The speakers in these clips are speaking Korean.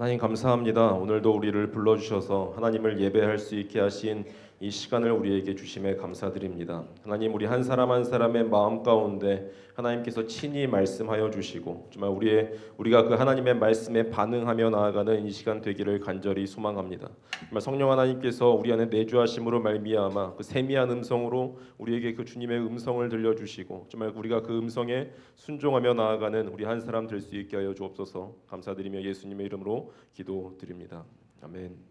하나님 감사합니다. 오늘도 우리를 불러주셔서 하나님을 예배할 수 있게 하신 이 시간을 우리에게 주심에 감사드립니다. 하나님 우리 한 사람 한 사람의 마음 가운데 하나님께서 친히 말씀하여 주시고 정말 우리의 우리가 그 하나님의 말씀에 반응하며 나아가는 이 시간 되기를 간절히 소망합니다. 정말 성령 하나님께서 우리 안에 내주하심으로 말미암아 그 세미한 음성으로 우리에게 그 주님의 음성을 들려 주시고 정말 우리가 그 음성에 순종하며 나아가는 우리 한 사람 될 수 있게 하여 주옵소서. 감사드리며 예수님의 이름으로 기도드립니다. 아멘.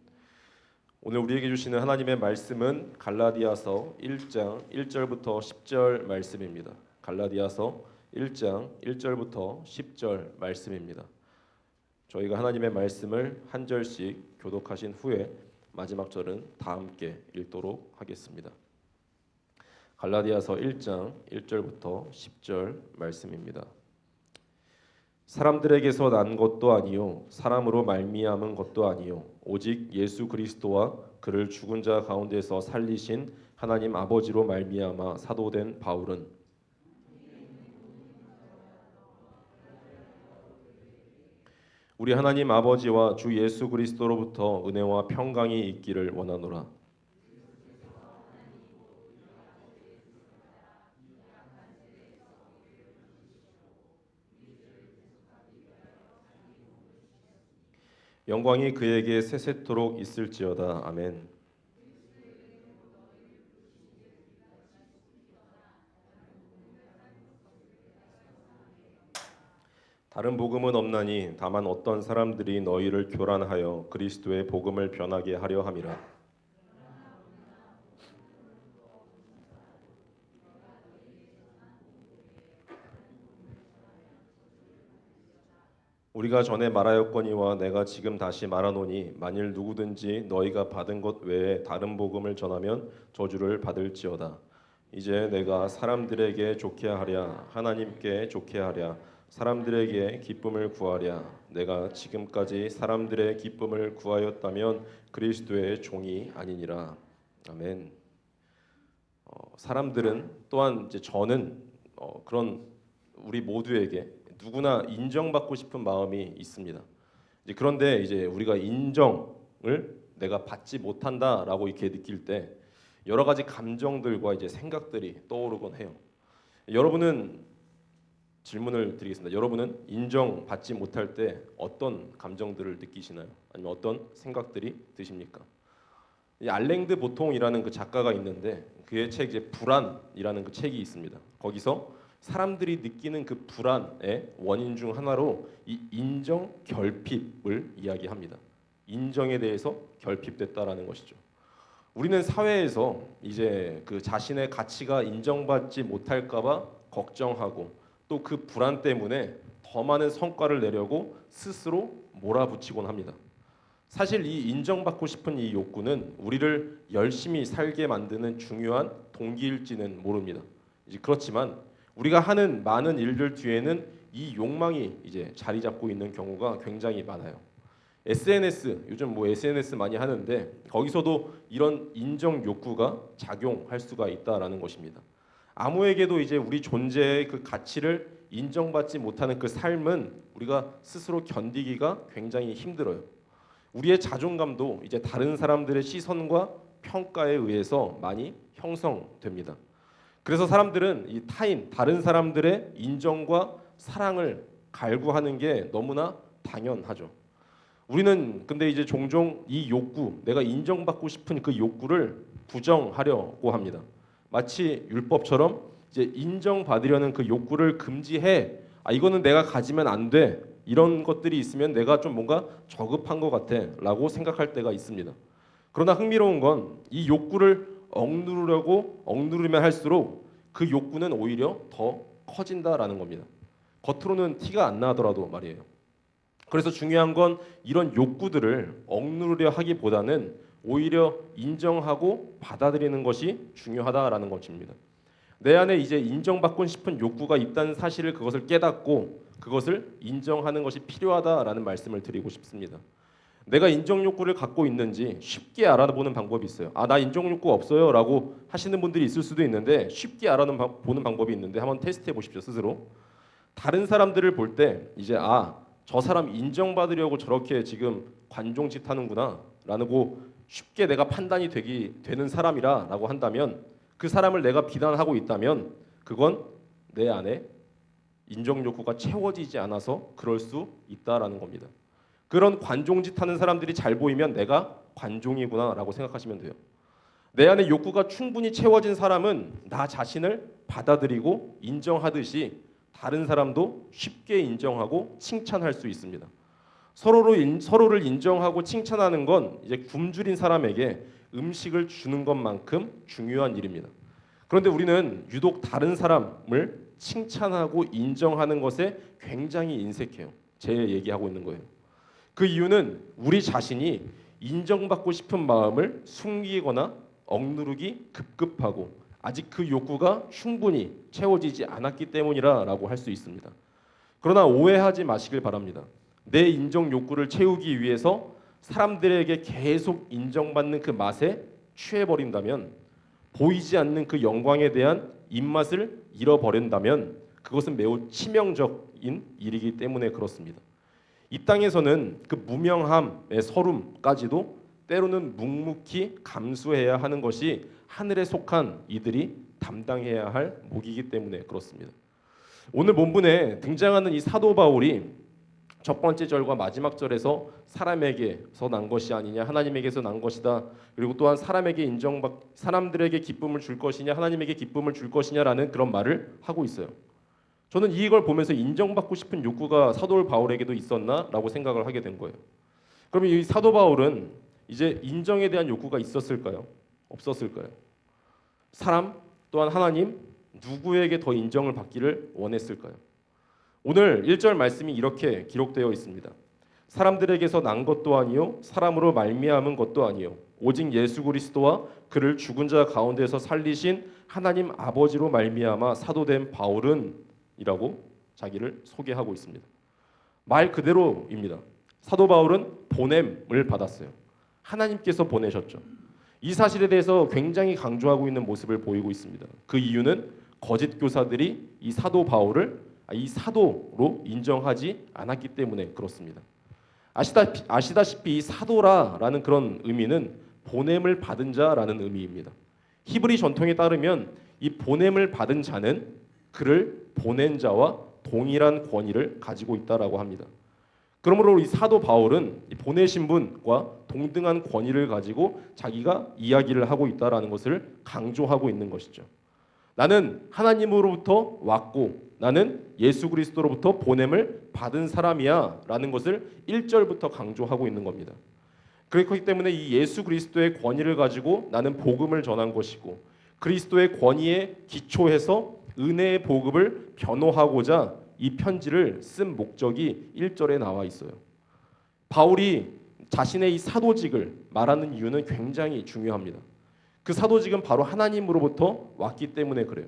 오늘 우리에게 주시는 하나님의 말씀은 갈라디아서 1장 1절부터 10절 말씀입니다. 갈라디아서 1장 1절부터 10절 말씀입니다. 저희가 하나님의 말씀을 한 절씩 교독하신 후에 마지막 절은 다 함께 읽도록 하겠습니다. 갈라디아서 1장 1절부터 10절 말씀입니다. 사람들에게서 난 것도 아니요 사람으로 말미암은 것도 아니요 오직 예수 그리스도와 그를 죽은 자 가운데서 살리신 하나님 아버지로 말미암아 사도된 바울은 우리 하나님 아버지와 주 예수 그리스도로부터 은혜와 평강이 있기를 원하노라. 영광이 그에게 세세토록 있을지어다. 아멘. 다른 복음은 없나니 다만 어떤 사람들이 너희를 교란하여 그리스도의 복음을 변하게 하려 함이라. 우리가 전에 말하였거니와 내가 지금 다시 말하노니 만일 누구든지 너희가 받은 것 외에 다른 복음을 전하면 저주를 받을지어다. 이제 내가 사람들에게 좋게 하랴 하나님께 좋게 하랴 사람들에게 기쁨을 구하랴 내가 지금까지 사람들의 기쁨을 구하였다면 그리스도의 종이 아니니라. 아멘. 어, 사람들은 또한 이제 저는 어, 그런 우리 모두에게 누구나 인정받고 싶은 마음이 있습니다. 이제 그런데 이제 우리가 인정을 내가 받지 못한다라고 이렇게 느낄 때 여러 가지 감정들과 이제 생각들이 떠오르곤 해요. 여러분은 질문을 드리겠습니다. 여러분은 인정받지 못할 때 어떤 감정들을 느끼시나요? 아니면 어떤 생각들이 드십니까? 이 알랭드 보통이라는 그 작가가 있는데 그의 책 이제 불안이라는 그 책이 있습니다. 거기서 사람들이 느끼는 그 불안의 원인 중 하나로 이 인정 결핍을 이야기합니다. 인정에 대해서 결핍됐다라는 것이죠. 우리는 사회에서 이제 그 자신의 가치가 인정받지 못할까봐 걱정하고 또 그 불안 때문에 더 많은 성과를 내려고 스스로 몰아붙이곤 합니다. 사실 이 인정받고 싶은 이 욕구는 우리를 열심히 살게 만드는 중요한 동기일지는 모릅니다. 그렇지만 우리가 하는 많은 일들 뒤에는 이 욕망이 이제 자리 잡고 있는 경우가 굉장히 많아요. SNS 요즘 뭐 SNS 많이 하는데 거기서도 이런 인정 욕구가 작용할 수가 있다라는 것입니다. 아무에게도 이제 우리 존재의 그 가치를 인정받지 못하는 그 삶은 우리가 스스로 견디기가 굉장히 힘들어요. 우리의 자존감도 이제 다른 사람들의 시선과 평가에 의해서 많이 형성됩니다. 그래서 사람들은 이 타인, 다른 사람들의 인정과 사랑을 갈구하는 게 너무나 당연하죠. 우리는 근데 이제 종종 이 욕구, 내가 인정받고 싶은 그 욕구를 부정하려고 합니다. 마치 율법처럼 이제 인정받으려는 그 욕구를 금지해. 아 이거는 내가 가지면 안 돼. 이런 것들이 있으면 내가 좀 뭔가 저급한 것 같아라고 생각할 때가 있습니다. 그러나 흥미로운 건 이 욕구를 억누르려고 억누르면 할수록 그 욕구는 오히려 더 커진다라는 겁니다. 겉으로는 티가 안 나더라도 말이에요. 그래서 중요한 건 이런 욕구들을 억누르려 하기보다는 오히려 인정하고 받아들이는 것이 중요하다라는 것입니다. 내 안에 이제 인정받고 싶은 욕구가 있다는 사실을 그것을 깨닫고 그것을 인정하는 것이 필요하다라는 말씀을 드리고 싶습니다. 내가 인정 욕구를 갖고 있는지 쉽게 알아보는 방법이 있어요. 아, 나 인정 욕구 없어요라고 하시는 분들이 있을 수도 있는데 쉽게 알아보는 방법이 있는데 한번 테스트해 보십시오 스스로. 다른 사람들을 볼 때 이제 아 저 사람 인정받으려고 저렇게 지금 관종짓 하는구나라고 쉽게 내가 판단이 되기 되는 사람이라라고 한다면 그 사람을 내가 비난하고 있다면 그건 내 안에 인정 욕구가 채워지지 않아서 그럴 수 있다라는 겁니다. 그런 관종짓 하는 사람들이 잘 보이면 내가 관종이구나라고 생각하시면 돼요. 내 안에 욕구가 충분히 채워진 사람은 나 자신을 받아들이고 인정하듯이 다른 사람도 쉽게 인정하고 칭찬할 수 있습니다. 서로로 인, 서로를 인정하고 칭찬하는 건 이제 굶주린 사람에게 음식을 주는 것만큼 중요한 일입니다. 그런데 우리는 유독 다른 사람을 칭찬하고 인정하는 것에 굉장히 인색해요. 제 얘기하고 있는 거예요. 그 이유는 우리 자신이 인정받고 싶은 마음을 숨기거나 억누르기 급급하고 아직 그 욕구가 충분히 채워지지 않았기 때문이라라고 할 수 있습니다. 그러나 오해하지 마시길 바랍니다. 내 인정 욕구를 채우기 위해서 사람들에게 계속 인정받는 그 맛에 취해 버린다면 보이지 않는 그 영광에 대한 입맛을 잃어버린다면 그것은 매우 치명적인 일이기 때문에 그렇습니다. 이 땅에서는 그 무명함의 서름까지도 때로는 묵묵히 감수해야 하는 것이 하늘에 속한 이들이 담당해야 할 목이기 때문에 그렇습니다. 오늘 본문에 등장하는 이 사도 바울이 첫 번째 절과 마지막 절에서 사람에게서 난 것이 아니냐 하나님에게서 난 것이다 그리고 또한 사람에게 인정받 사람들에게 기쁨을 줄 것이냐 하나님에게 기쁨을 줄 것이냐라는 그런 말을 하고 있어요. 저는 이걸 보면서 인정받고 싶은 욕구가 사도 바울에게도 있었나라고 생각을 하게 된 거예요. 그러면 이 사도 바울은 이제 인정에 대한 욕구가 있었을까요? 없었을까요? 사람 또한 하나님 누구에게 더 인정을 받기를 원했을까요? 오늘 1절 말씀이 이렇게 기록되어 있습니다. 사람들에게서 난 것도 아니요 사람으로 말미암은 것도 아니요 오직 예수 그리스도와 그를 죽은 자 가운데서 살리신 하나님 아버지로 말미암아 사도된 바울은 이라고 자기를 소개하고 있습니다. 말 그대로입니다. 사도 바울은 보냄을 받았어요. 하나님께서 보내셨죠. 이 사실에 대해서 굉장히 강조하고 있는 모습을 보이고 있습니다. 그 이유는 거짓 교사들이 이 사도 바울을 이 사도로 인정하지 않았기 때문에 그렇습니다. 아시다시피, 아시다시피 이 사도라라는 그런 의미는 보냄을 받은 자라는 의미입니다. 히브리 전통에 따르면 이 보냄을 받은 자는 그를 보낸 자와 동일한 권위를 가지고 있다라고 합니다. 그러므로 이 사도 바울은 이 보내신 분과 동등한 권위를 가지고 자기가 이야기를 하고 있다라는 것을 강조하고 있는 것이죠. 나는 하나님으로부터 왔고 나는 예수 그리스도로부터 보냄을 받은 사람이야라는 것을 1절부터 강조하고 있는 겁니다. 그렇기 때문에 이 예수 그리스도의 권위를 가지고 나는 복음을 전한 것이고 그리스도의 권위에 기초해서 은혜의 복음을 변호하고자 이 편지를 쓴 목적이 1절에 나와 있어요. 바울이 자신의 이 사도직을 말하는 이유는 굉장히 중요합니다. 그 사도직은 바로 하나님으로부터 왔기 때문에 그래요.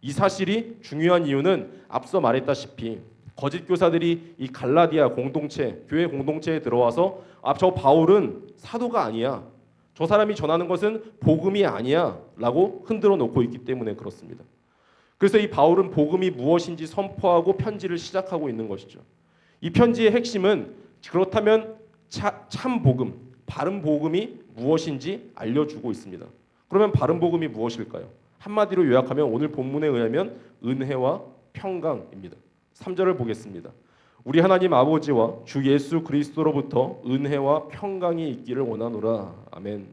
이 사실이 중요한 이유는 앞서 말했다시피 거짓 교사들이 이 갈라디아 공동체, 교회 공동체에 들어와서 아, 저 바울은 사도가 아니야. 저 사람이 전하는 것은 복음이 아니야 라고 흔들어 놓고 있기 때문에 그렇습니다. 그래서 이 바울은 복음이 무엇인지 선포하고 편지를 시작하고 있는 것이죠. 이 편지의 핵심은 그렇다면 차, 참 복음, 바른 복음이 무엇인지 알려주고 있습니다. 그러면 바른 복음이 무엇일까요? 한마디로 요약하면 오늘 본문에 의하면 은혜와 평강입니다. 3절을 보겠습니다. 우리 하나님 아버지와 주 예수 그리스도로부터 은혜와 평강이 있기를 원하노라. 아멘.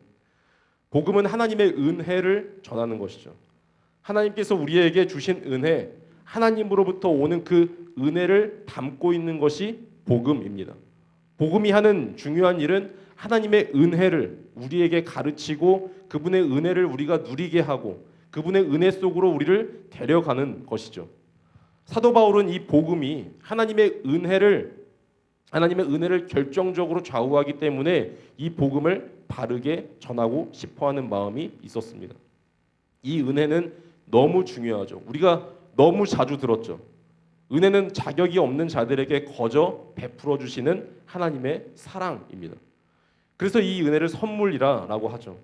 복음은 하나님의 은혜를 전하는 것이죠. 하나님께서 우리에게 주신 은혜, 하나님으로부터 오는 그 은혜를 담고 있는 것이 복음입니다. 복음이 하는 중요한 일은 하나님의 은혜를 우리에게 가르치고 그분의 은혜를 우리가 누리게 하고 그분의 은혜 속으로 우리를 데려가는 것이죠. 사도 바울은 이 복음이 하나님의 은혜를 하나님의 은혜를 결정적으로 좌우하기 때문에 이 복음을 바르게 전하고 싶어 하는 마음이 있었습니다. 이 은혜는 너무 중요하죠. 우리가 너무 자주 들었죠. 은혜는 자격이 없는 자들에게 거저 베풀어 주시는 하나님의 사랑입니다. 그래서 이 은혜를 선물이라라고 하죠.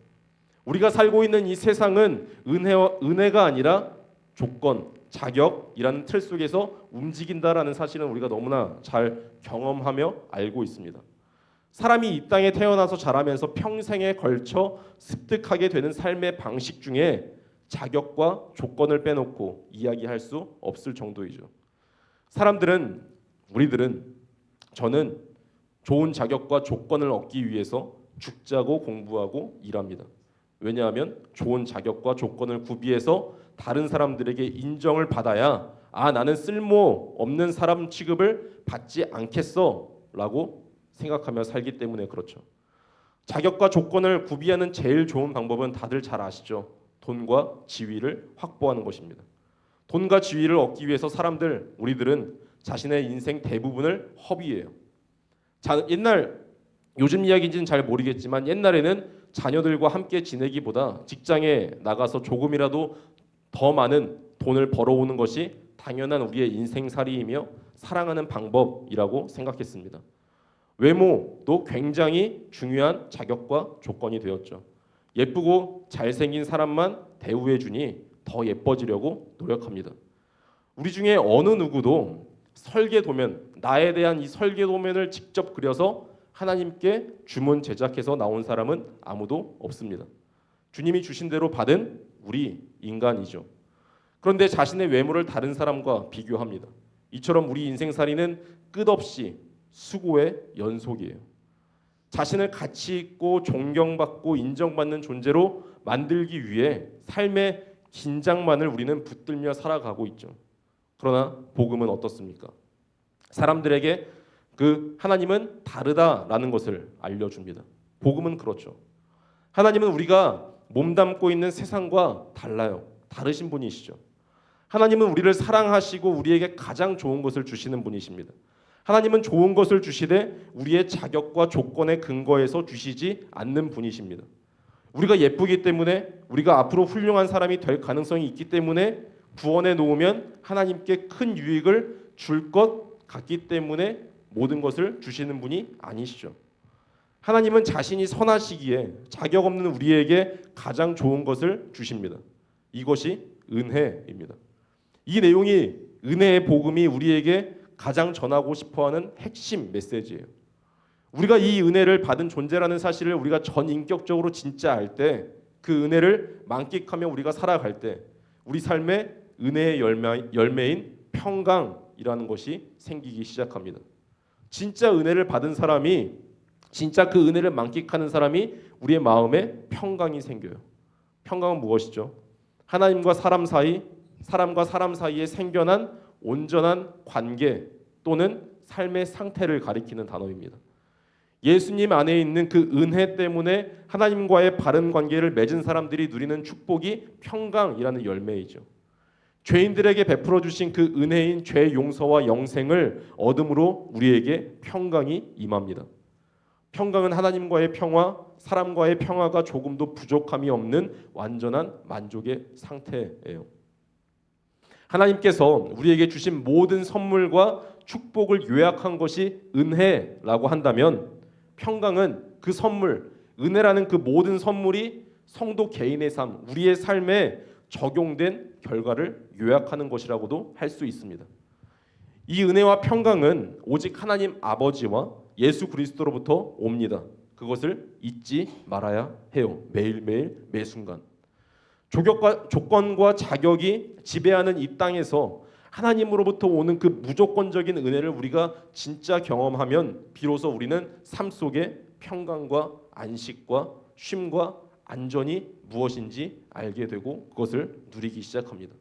우리가 살고 있는 이 세상은 은혜와 은혜가 아니라 조건, 자격이라는 틀 속에서 움직인다라는 사실은 우리가 너무나 잘 경험하며 알고 있습니다. 사람이 이 땅에 태어나서 자라면서 평생에 걸쳐 습득하게 되는 삶의 방식 중에 자격과 조건을 빼놓고 이야기할 수 없을 정도이죠. 사람들은 우리들은 저는 좋은 자격과 조건을 얻기 위해서 죽자고 공부하고 일합니다. 왜냐하면 좋은 자격과 조건을 구비해서 다른 사람들에게 인정을 받아야 아 나는 쓸모 없는 사람 취급을 받지 않겠어라고 생각하며 살기 때문에 그렇죠. 자격과 조건을 구비하는 제일 좋은 방법은 다들 잘 아시죠. 돈과 지위를 확보하는 것입니다. 돈과 지위를 얻기 위해서 사람들 우리들은 자신의 인생 대부분을 허비해요. 자, 옛날 요즘 이야기인지는 잘 모르겠지만 옛날에는 자녀들과 함께 지내기보다 직장에 나가서 조금이라도 더 많은 돈을 벌어오는 것이 당연한 우리의 인생살이이며 사랑하는 방법이라고 생각했습니다. 외모도 굉장히 중요한 자격과 조건이 되었죠. 예쁘고 잘생긴 사람만 대우해 주니 더 예뻐지려고 노력합니다. 우리 중에 어느 누구도 설계 도면 나에 대한 이 설계 도면을 직접 그려서 하나님께 주문 제작해서 나온 사람은 아무도 없습니다. 주님이 주신 대로 받은 우리 인간이죠. 그런데 자신의 외모를 다른 사람과 비교합니다. 이처럼 우리 인생살이는 끝없이 수고의 연속이에요. 자신을 가치 있고 존경받고 인정받는 존재로 만들기 위해 삶의 긴장만을 우리는 붙들며 살아가고 있죠. 그러나 복음은 어떻습니까? 사람들에게 그 하나님은 다르다라는 것을 알려줍니다. 복음은 그렇죠. 하나님은 우리가 몸담고 있는 세상과 달라요. 다르신 분이시죠. 하나님은 우리를 사랑하시고 우리에게 가장 좋은 것을 주시는 분이십니다. 하나님은 좋은 것을 주시되 우리의 자격과 조건에 근거해서 주시지 않는 분이십니다. 우리가 예쁘기 때문에 우리가 앞으로 훌륭한 사람이 될 가능성이 있기 때문에 구원해 놓으면 하나님께 큰 유익을 줄 것 같기 때문에 모든 것을 주시는 분이 아니시죠. 하나님은 자신이 선하시기에 자격 없는 우리에게 가장 좋은 것을 주십니다. 이것이 은혜입니다. 이 내용이 은혜의 복음이 우리에게 가장 전하고 싶어하는 핵심 메시지예요. 우리가 이 은혜를 받은 존재라는 사실을 우리가 전 인격적으로 진짜 알 때 그 은혜를 만끽하며 우리가 살아갈 때 우리 삶의 은혜의 열매, 열매인 평강이라는 것이 생기기 시작합니다. 진짜 은혜를 받은 사람이 진짜 그 은혜를 만끽하는 사람이 우리의 마음에 평강이 생겨요. 평강은 무엇이죠? 하나님과 사람 사이, 사람과 사람 사이에 생겨난 온전한 관계 또는 삶의 상태를 가리키는 단어입니다. 예수님 안에 있는 그 은혜 때문에 하나님과의 바른 관계를 맺은 사람들이 누리는 축복이 평강이라는 열매이죠. 죄인들에게 베풀어 주신 그 은혜인 죄 용서와 영생을 얻음으로 우리에게 평강이 임합니다. 평강은 하나님과의 평화, 사람과의 평화가 조금도 부족함이 없는 완전한 만족의 상태예요. 하나님께서 우리에게 주신 모든 선물과 축복을 요약한 것이 은혜라고 한다면 평강은 그 선물, 은혜라는 그 모든 선물이 성도 개인의 삶, 우리의 삶에 적용된 결과를 요약하는 것이라고도 할 수 있습니다. 이 은혜와 평강은 오직 하나님 아버지와 예수 그리스도로부터 옵니다. 그것을 잊지 말아야 해요. 매일매일 매 순간. 조격과 조건과 자격이 지배하는 이 땅에서 하나님으로부터 오는 그 무조건적인 은혜를 우리가 진짜 경험하면 비로소 우리는 삶 속에 평강과 안식과 쉼과 안전이 무엇인지 알게 되고 그것을 누리기 시작합니다.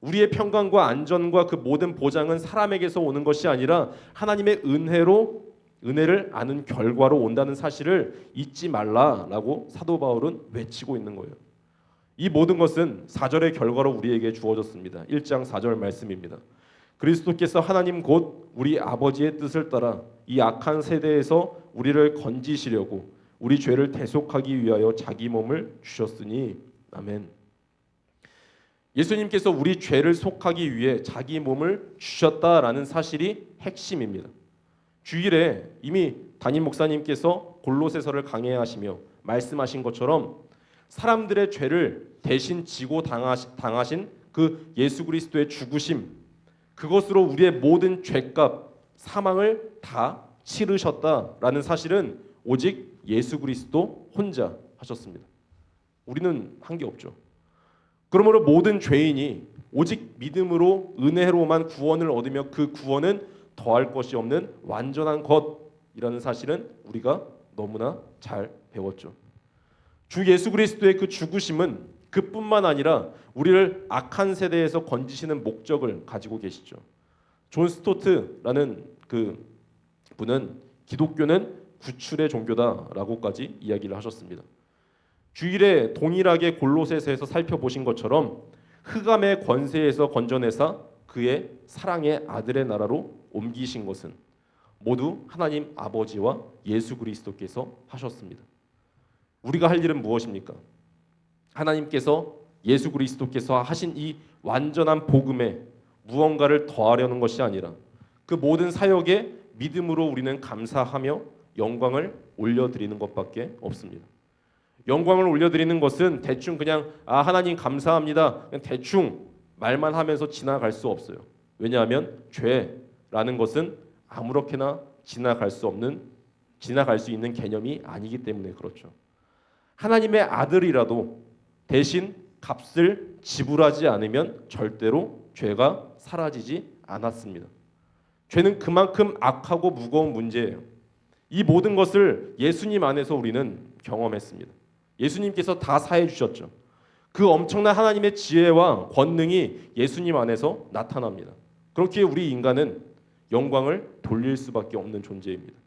우리의 평강과 안전과 그 모든 보장은 사람에게서 오는 것이 아니라 하나님의 은혜로 은혜를 아는 결과로 온다는 사실을 잊지 말라라고 사도 바울은 외치고 있는 거예요. 이 모든 것은 사절의 결과로 우리에게 주어졌습니다. 1장 4절 말씀입니다. 그리스도께서 하나님 곧 우리 아버지의 뜻을 따라 이 악한 세대에서 우리를 건지시려고 우리 죄를 대속하기 위하여 자기 몸을 주셨으니 아멘. 예수님께서 우리 죄를 속하기 위해 자기 몸을 주셨다라는 사실이 핵심입니다. 주일에 이미 담임 목사님께서 골로새서를 강해하시며 말씀하신 것처럼 사람들의 죄를 대신 지고 당하신 그 예수 그리스도의 죽으심 그것으로 우리의 모든 죄값 사망을 다 치르셨다라는 사실은 오직 예수 그리스도 혼자 하셨습니다. 우리는 한 게 없죠. 그러므로 모든 죄인이 오직 믿음으로 은혜로만 구원을 얻으며 그 구원은 더할 것이 없는 완전한 것이라는 사실은 우리가 너무나 잘 배웠죠. 주 예수 그리스도의 그 죽으심은 그뿐만 아니라 우리를 악한 세대에서 건지시는 목적을 가지고 계시죠. 존 스토트라는 그 분은 기독교는 구출의 종교다라고까지 이야기를 하셨습니다. 주일에 동일하게 골로새서에서 살펴보신 것처럼 흑암의 권세에서 건져내사 그의 사랑의 아들의 나라로 옮기신 것은 모두 하나님 아버지와 예수 그리스도께서 하셨습니다. 우리가 할 일은 무엇입니까? 하나님께서 예수 그리스도께서 하신 이 완전한 복음에 무언가를 더하려는 것이 아니라 그 모든 사역에 믿음으로 우리는 감사하며 영광을 올려드리는 것밖에 없습니다. 영광을 올려드리는 것은 대충 그냥 아 하나님 감사합니다. 그냥 대충 말만 하면서 지나갈 수 없어요. 왜냐하면 죄라는 것은 아무렇게나 지나갈 수 없는 지나갈 수 있는 개념이 아니기 때문에 그렇죠. 하나님의 아들이라도 대신 값을 지불하지 않으면 절대로 죄가 사라지지 않았습니다. 죄는 그만큼 악하고 무거운 문제예요. 이 모든 것을 예수님 안에서 우리는 경험했습니다. 예수님께서 다 사해 주셨죠. 그 엄청난 하나님의 지혜와 권능이 예수님 안에서 나타납니다. 그렇기에 우리 인간은 영광을 돌릴 수밖에 없는 존재입니다.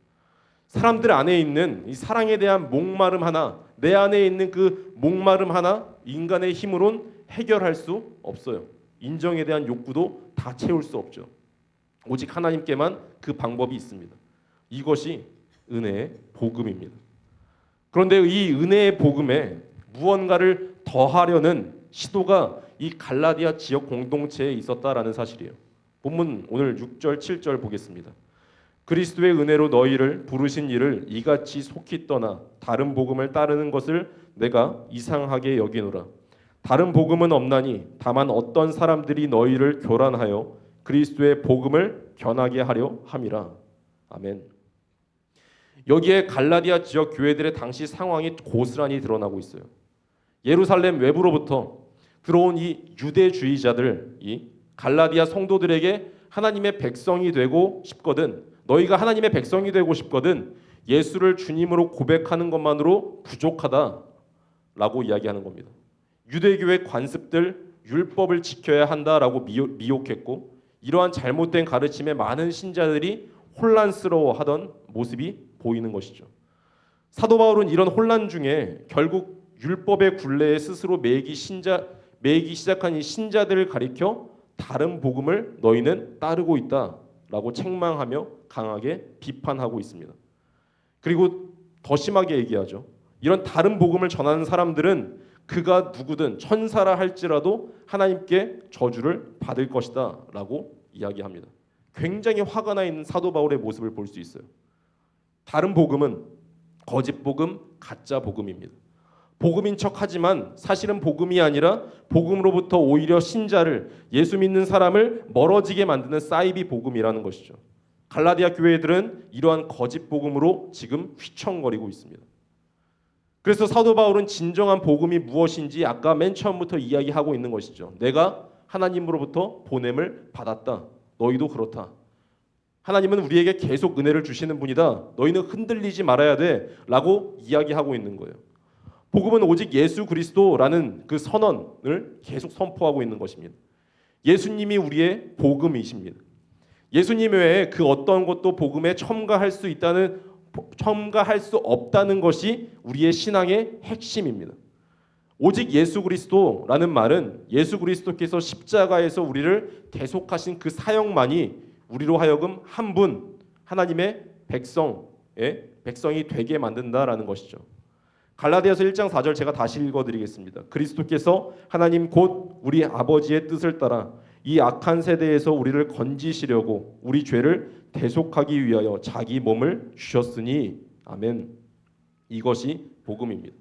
사람들 안에 있는 이 사랑에 대한 목마름 하나, 내 안에 있는 그 목마름 하나 인간의 힘으론 해결할 수 없어요. 인정에 대한 욕구도 다 채울 수 없죠. 오직 하나님께만 그 방법이 있습니다. 이것이 은혜의 복음입니다. 그런데 이 은혜의 복음에 무언가를 더하려는 시도가 이 갈라디아 지역 공동체에 있었다라는 사실이에요. 본문 오늘 6절 7절 보겠습니다. 그리스도의 은혜로 너희를 부르신 이를 이같이 속히 떠나 다른 복음을 따르는 것을 내가 이상하게 여기노라. 다른 복음은 없나니 다만 어떤 사람들이 너희를 교란하여 그리스도의 복음을 변하게 하려 함이라. 아멘. 여기에 갈라디아 지역 교회들의 당시 상황이 고스란히 드러나고 있어요. 예루살렘 외부로부터 들어온 이 유대주의자들 이 갈라디아 성도들에게 하나님의 백성이 되고 싶거든 너희가 하나님의 백성이 되고 싶거든 예수를 주님으로 고백하는 것만으로 부족하다라고 이야기하는 겁니다. 유대교의 관습들 율법을 지켜야 한다라고 미혹했고 이러한 잘못된 가르침에 많은 신자들이 혼란스러워하던 모습이 보이는 것이죠. 사도 바울은 이런 혼란 중에 결국 율법의 굴레에 스스로 매기 신자 매기 시작한 이 신자들을 가리켜 다른 복음을 너희는 따르고 있다 라고 책망하며 강하게 비판하고 있습니다. 그리고 더 심하게 얘기하죠. 이런 다른 복음을 전하는 사람들은 그가 누구든 천사라 할지라도 하나님께 저주를 받을 것이다 라고 이야기합니다. 굉장히 화가 나 있는 사도 바울의 모습을 볼 수 있어요. 다른 복음은 거짓 복음, 가짜 복음입니다. 복음인 척 하지만 사실은 복음이 아니라 복음으로부터 오히려 신자를 예수 믿는 사람을 멀어지게 만드는 사이비 복음이라는 것이죠. 갈라디아 교회들은 이러한 거짓 복음으로 지금 휘청거리고 있습니다. 그래서 사도 바울은 진정한 복음이 무엇인지 아까 맨 처음부터 이야기하고 있는 것이죠. 내가 하나님으로부터 보냄을 받았다. 너희도 그렇다. 하나님은 우리에게 계속 은혜를 주시는 분이다. 너희는 흔들리지 말아야 돼 라고 이야기하고 있는 거예요. 복음은 오직 예수 그리스도라는 그 선언을 계속 선포하고 있는 것입니다. 예수님이 우리의 복음이십니다. 예수님 외에 그 어떤 것도 복음에 첨가할 수 있다는 첨가할 수 없다는 것이 우리의 신앙의 핵심입니다. 오직 예수 그리스도라는 말은 예수 그리스도께서 십자가에서 우리를 대속하신 그 사역만이 우리로 하여금 한 분 하나님의 백성의 백성이 되게 만든다라는 것이죠. 갈라디아서 1장 4절 제가 다시 읽어 드리겠습니다. 그리스도께서 하나님 곧 우리 아버지의 뜻을 따라 이 악한 세대에서 우리를 건지시려고 우리 죄를 대속하기 위하여 자기 몸을 주셨으니 아멘. 이것이 복음입니다.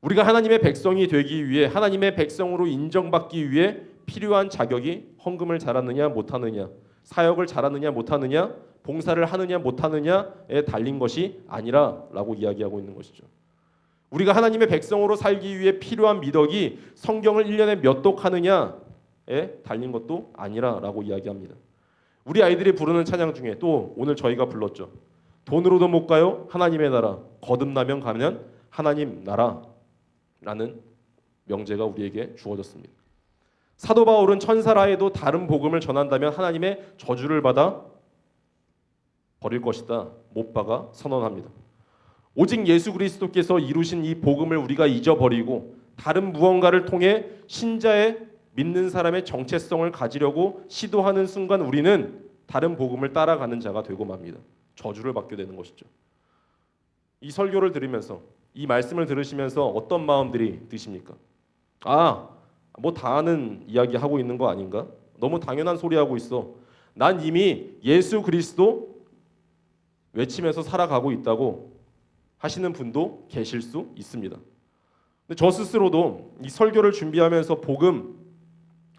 우리가 하나님의 백성이 되기 위해 하나님의 백성으로 인정받기 위해 필요한 자격이 헌금을 잘하느냐 못하느냐, 사역을 잘하느냐 못하느냐, 봉사를 하느냐 못하느냐에 달린 것이 아니라라고 이야기하고 있는 것이죠. 우리가 하나님의 백성으로 살기 위해 필요한 미덕이 성경을 1년에 몇 독 하느냐에 달린 것도 아니라라고 이야기합니다. 우리 아이들이 부르는 찬양 중에 또 오늘 저희가 불렀죠. 돈으로도 못 가요. 하나님의 나라. 거듭나면 가면 하나님 나라라는 명제가 우리에게 주어졌습니다. 사도 바울은 천사라에도 다른 복음을 전한다면 하나님의 저주를 받아 버릴 것이다. 못 박아 선언합니다. 오직 예수 그리스도께서 이루신 이 복음을 우리가 잊어버리고 다른 무언가를 통해 신자의 믿는 사람의 정체성을 가지려고 시도하는 순간 우리는 다른 복음을 따라가는 자가 되고 맙니다. 저주를 받게 되는 것이죠. 이 설교를 들으면서 이 말씀을 들으시면서 어떤 마음들이 드십니까? 아, 뭐 다 아는 이야기 하고 있는 거 아닌가? 너무 당연한 소리 하고 있어. 난 이미 예수 그리스도 외치면서 살아가고 있다고 하시는 분도 계실 수 있습니다. 근데 저 스스로도 이 설교를 준비하면서 복음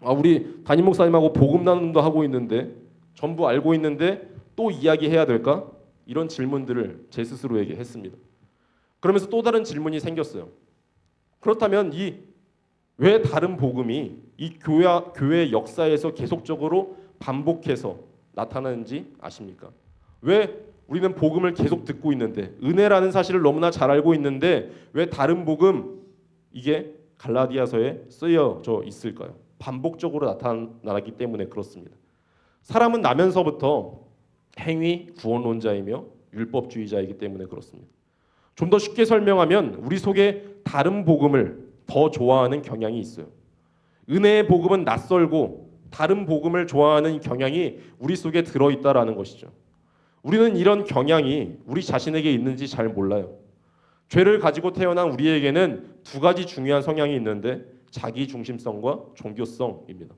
아 우리 담임 목사님하고 복음 나눔도 하고 있는데 전부 알고 있는데 또 이야기해야 될까? 이런 질문들을 제 스스로에게 했습니다. 그러면서 또 다른 질문이 생겼어요. 그렇다면 이 왜 다른 복음이 이 교회 교회 역사에서 계속적으로 반복해서 나타나는지 아십니까? 왜 우리는 복음을 계속 듣고 있는데 은혜라는 사실을 너무나 잘 알고 있는데 왜 다른 복음 이게 갈라디아서에 쓰여져 있을까요? 반복적으로 나타나기 때문에 그렇습니다. 사람은 나면서부터 행위 구원론자이며 율법주의자이기 때문에 그렇습니다. 좀 더 쉽게 설명하면 우리 속에 다른 복음을 더 좋아하는 경향이 있어요. 은혜의 복음은 낯설고 다른 복음을 좋아하는 경향이 우리 속에 들어 있다라는 것이죠. 우리는 이런 경향이 우리 자신에게 있는지 잘 몰라요. 죄를 가지고 태어난 우리에게는 두 가지 중요한 성향이 있는데 자기 중심성과 종교성입니다.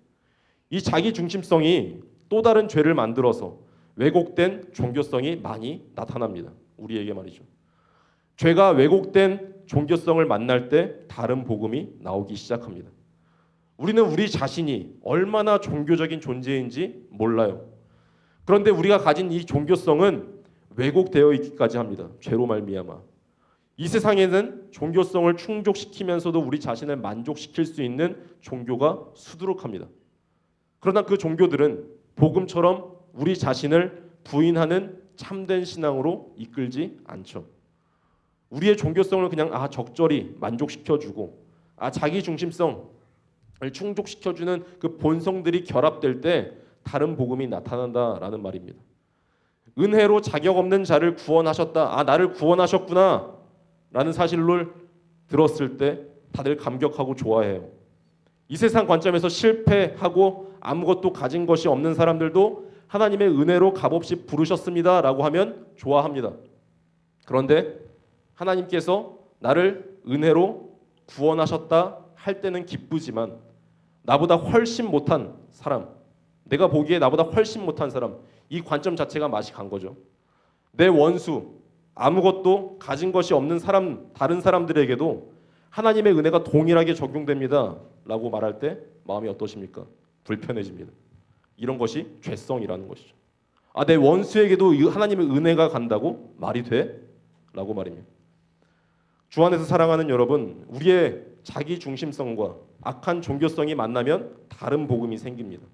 이 자기 중심성이 또 다른 죄를 만들어서 왜곡된 종교성이 많이 나타납니다. 우리에게 말이죠. 죄가 왜곡된 종교성을 만날 때 다른 복음이 나오기 시작합니다. 우리는 우리 자신이 얼마나 종교적인 존재인지 몰라요. 그런데 우리가 가진 이 종교성은 왜곡되어 있기까지 합니다. 죄로 말미암아. 이 세상에는 종교성을 충족시키면서도 우리 자신을 만족시킬 수 있는 종교가 수두룩합니다. 그러나 그 종교들은 복음처럼 우리 자신을 부인하는 참된 신앙으로 이끌지 않죠. 우리의 종교성을 그냥 아 적절히 만족시켜주고 아 자기 중심성을 충족시켜주는 그 본성들이 결합될 때 다른 복음이 나타난다라는 말입니다. 은혜로 자격 없는 자를 구원하셨다. 아 나를 구원하셨구나. 라는 사실을 들었을 때 다들 감격하고 좋아해요. 이 세상 관점에서 실패하고 아무것도 가진 것이 없는 사람들도 하나님의 은혜로 값없이 부르셨습니다 라고 하면 좋아합니다. 그런데 하나님께서 나를 은혜로 구원하셨다 할 때는 기쁘지만 나보다 훨씬 못한 사람, 내가 보기에 나보다 훨씬 못한 사람, 이 관점 자체가 맛이 간 거죠. 내 원수, 아무것도 가진 것이 없는 사람, 다른 사람들에게도 하나님의 은혜가 동일하게 적용됩니다라고 말할 때 마음이 어떠십니까? 불편해집니다. 이런 것이 죄성이라는 것이죠. 아, 내 원수에게도 하나님의 은혜가 간다고 말이 돼? 라고 말입니다. 주 안에서 사랑하는 여러분, 우리의 자기 중심성과 악한 종교성이 만나면 다른 복음이 생깁니다.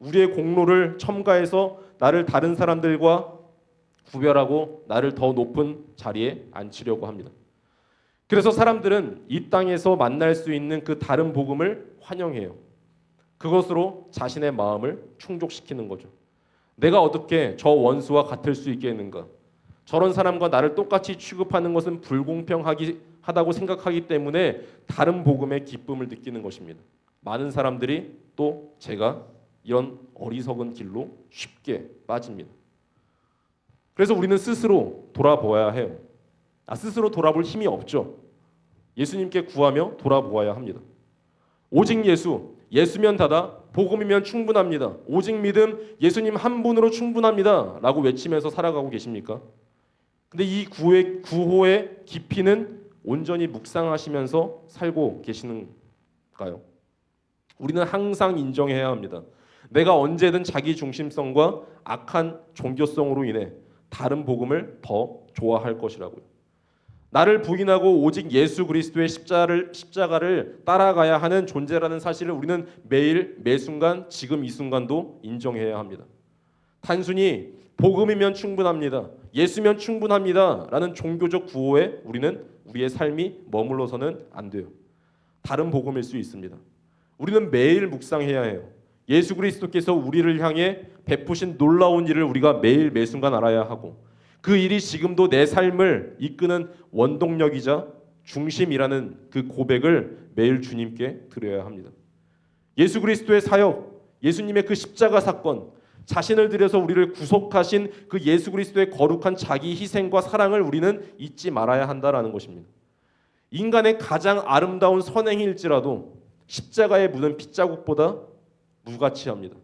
우리의 공로를 첨가해서 나를 다른 사람들과 구별하고 나를 더 높은 자리에 앉히려고 합니다. 그래서 사람들은 이 땅에서 만날 수 있는 그 다른 복음을 환영해요. 그것으로 자신의 마음을 충족시키는 거죠. 내가 어떻게 저 원수와 같을 수 있겠는가? 저런 사람과 나를 똑같이 취급하는 것은 불공평하기 하다고 생각하기 때문에 다른 복음의 기쁨을 느끼는 것입니다. 많은 사람들이 또 제가 이런 어리석은 길로 쉽게 빠집니다. 그래서 우리는 스스로 돌아보아야 해요. 아, 스스로 돌아볼 힘이 없죠. 예수님께 구하며 돌아보아야 합니다. 오직 예수, 예수면 다다, 복음이면 충분합니다. 오직 믿음, 예수님 한 분으로 충분합니다. 라고 외치면서 살아가고 계십니까? 근데 이 구의, 구호의 깊이는 온전히 묵상하시면서 살고 계시는가요? 우리는 항상 인정해야 합니다. 내가 언제든 자기 중심성과 악한 종교성으로 인해 다른 복음을 더 좋아할 것이라고요. 나를 부인하고 오직 예수 그리스도의 십자를, 십자가를 따라가야 하는 존재라는 사실을 우리는 매일 매 순간 지금 이 순간도 인정해야 합니다. 단순히 복음이면 충분합니다. 예수면 충분합니다라는 종교적 구호에 우리는 우리의 삶이 머물러서는 안 돼요. 다른 복음일 수 있습니다. 우리는 매일 묵상해야 해요. 예수 그리스도께서 우리를 향해 베푸신 놀라운 일을 우리가 매일 매 순간 알아야 하고 그 일이 지금도 내 삶을 이끄는 원동력이자 중심이라는 그 고백을 매일 주님께 드려야 합니다. 예수 그리스도의 사역, 예수님의 그 십자가 사건, 자신을 들여서 우리를 구속하신 그 예수 그리스도의 거룩한 자기 희생과 사랑을 우리는 잊지 말아야 한다라는 것입니다. 인간의 가장 아름다운 선행일지라도 십자가에 묻은 핏자국보다 무가치합니다.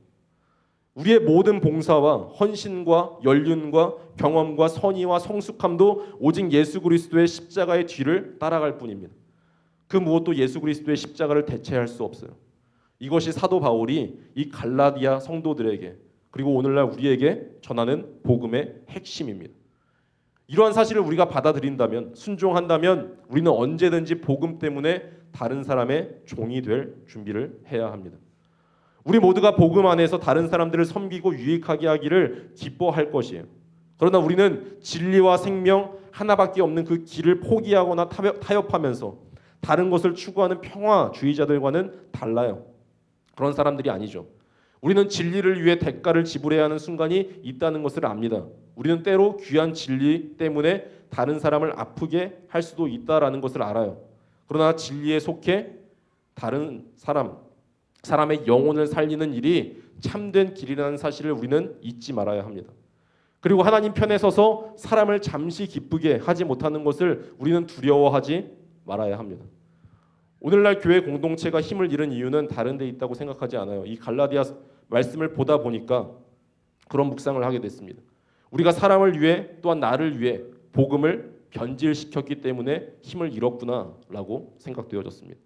우리의 모든 봉사와 헌신과 연륜과 경험과 선의와 성숙함도 오직 예수 그리스도의 십자가의 뒤를 따라갈 뿐입니다. 그 무엇도 예수 그리스도의 십자가를 대체할 수 없어요. 이것이 사도 바울이 이 갈라디아 성도들에게 그리고 오늘날 우리에게 전하는 복음의 핵심입니다. 이러한 사실을 우리가 받아들인다면 순종한다면 우리는 언제든지 복음 때문에 다른 사람의 종이 될 준비를 해야 합니다. 우리 모두가 복음 안에서 다른 사람들을 섬기고 유익하게 하기를 기뻐할 것이에요. 그러나 우리는 진리와 생명 하나밖에 없는 그 길을 포기하거나 타협하면서 다른 것을 추구하는 평화주의자들과는 달라요. 그런 사람들이 아니죠. 우리는 진리를 위해 대가를 지불해야 하는 순간이 있다는 것을 압니다. 우리는 때로 귀한 진리 때문에 다른 사람을 아프게 할 수도 있다라는 것을 알아요. 그러나 진리에 속해 다른 사람, 사람의 영혼을 살리는 일이 참된 길이라는 사실을 우리는 잊지 말아야 합니다. 그리고 하나님 편에 서서 사람을 잠시 기쁘게 하지 못하는 것을 우리는 두려워하지 말아야 합니다. 오늘날 교회 공동체가 힘을 잃은 이유는 다른 데 있다고 생각하지 않아요. 이 갈라디아 말씀을 보다 보니까 그런 묵상을 하게 됐습니다. 우리가 사람을 위해 또한 나를 위해 복음을 변질시켰기 때문에 힘을 잃었구나라고 생각되어졌습니다.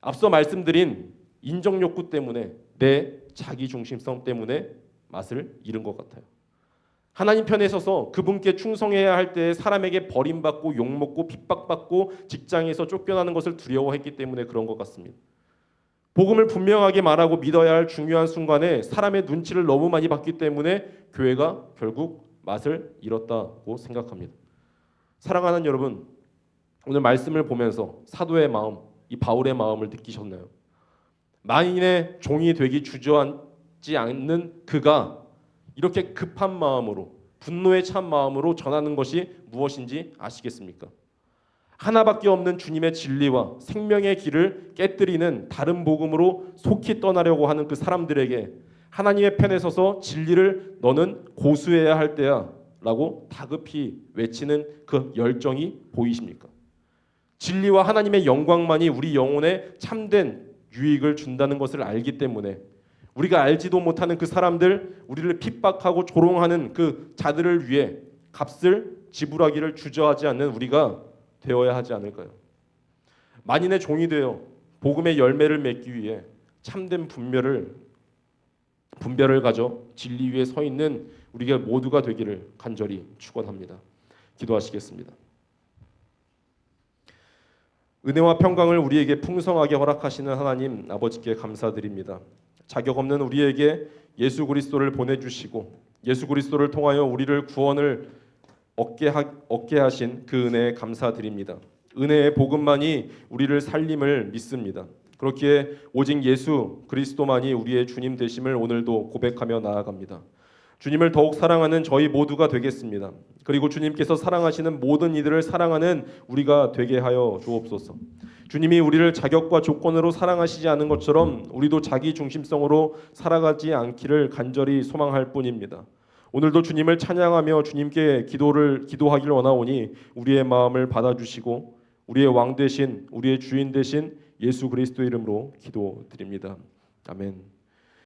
앞서 말씀드린 인정 욕구 때문에 내 자기 중심성 때문에 맛을 잃은 것 같아요. 하나님 편에 서서 그분께 충성해야 할 때 사람에게 버림받고 욕먹고 핍박받고 직장에서 쫓겨나는 것을 두려워했기 때문에 그런 것 같습니다. 복음을 분명하게 말하고 믿어야 할 중요한 순간에 사람의 눈치를 너무 많이 봤기 때문에 교회가 결국 맛을 잃었다고 생각합니다. 사랑하는 여러분, 오늘 말씀을 보면서 사도의 마음, 이 바울의 마음을 느끼셨나요? 만인의 종이 되기 주저앉지 않는 그가 이렇게 급한 마음으로 분노에 찬 마음으로 전하는 것이 무엇인지 아시겠습니까? 하나밖에 없는 주님의 진리와 생명의 길을 깨뜨리는 다른 복음으로 속히 떠나려고 하는 그 사람들에게 하나님의 편에 서서 진리를 너는 고수해야 할 때야 라고 다급히 외치는 그 열정이 보이십니까? 진리와 하나님의 영광만이 우리 영혼에 참된 유익을 준다는 것을 알기 때문에 우리가 알지도 못하는 그 사람들, 우리를 핍박하고 조롱하는 그 자들을 위해 값을 지불하기를 주저하지 않는 우리가 되어야 하지 않을까요? 만인의 종이 되어 복음의 열매를 맺기 위해 참된 분별을 분별을 가져 진리 위에 서 있는 우리가 모두가 되기를 간절히 축원합니다. 기도하시겠습니다. 은혜와 평강을 우리에게 풍성하게 허락하시는 하나님 아버지께 감사드립니다. 자격 없는 우리에게 예수 그리스도를 보내주시고 예수 그리스도를 통하여 우리를 구원을 얻게, 하, 얻게 하신 그 은혜에 감사드립니다. 은혜의 복음만이 우리를 살림을 믿습니다. 그렇기에 오직 예수 그리스도만이 우리의 주님 되심을 오늘도 고백하며 나아갑니다. 주님을 더욱 사랑하는 저희 모두가 되겠습니다. 그리고 주님께서 사랑하시는 모든 이들을 사랑하는 우리가 되게 하여 주옵소서. 주님이 우리를 자격과 조건으로 사랑하시지 않은 것처럼 우리도 자기 중심성으로 살아가지 않기를 간절히 소망할 뿐입니다. 오늘도 주님을 찬양하며 주님께 기도를 기도하기를 원하오니 우리의 마음을 받아주시고 우리의 왕 대신 우리의 주인 대신 예수 그리스도 이름으로 기도드립니다. 아멘.